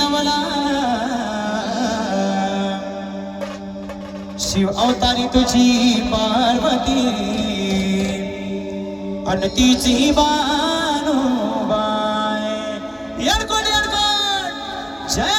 नवला शिव अवतारी तुझी पार्वती अन तिची बानुबाय येडकोट येडकोट! जय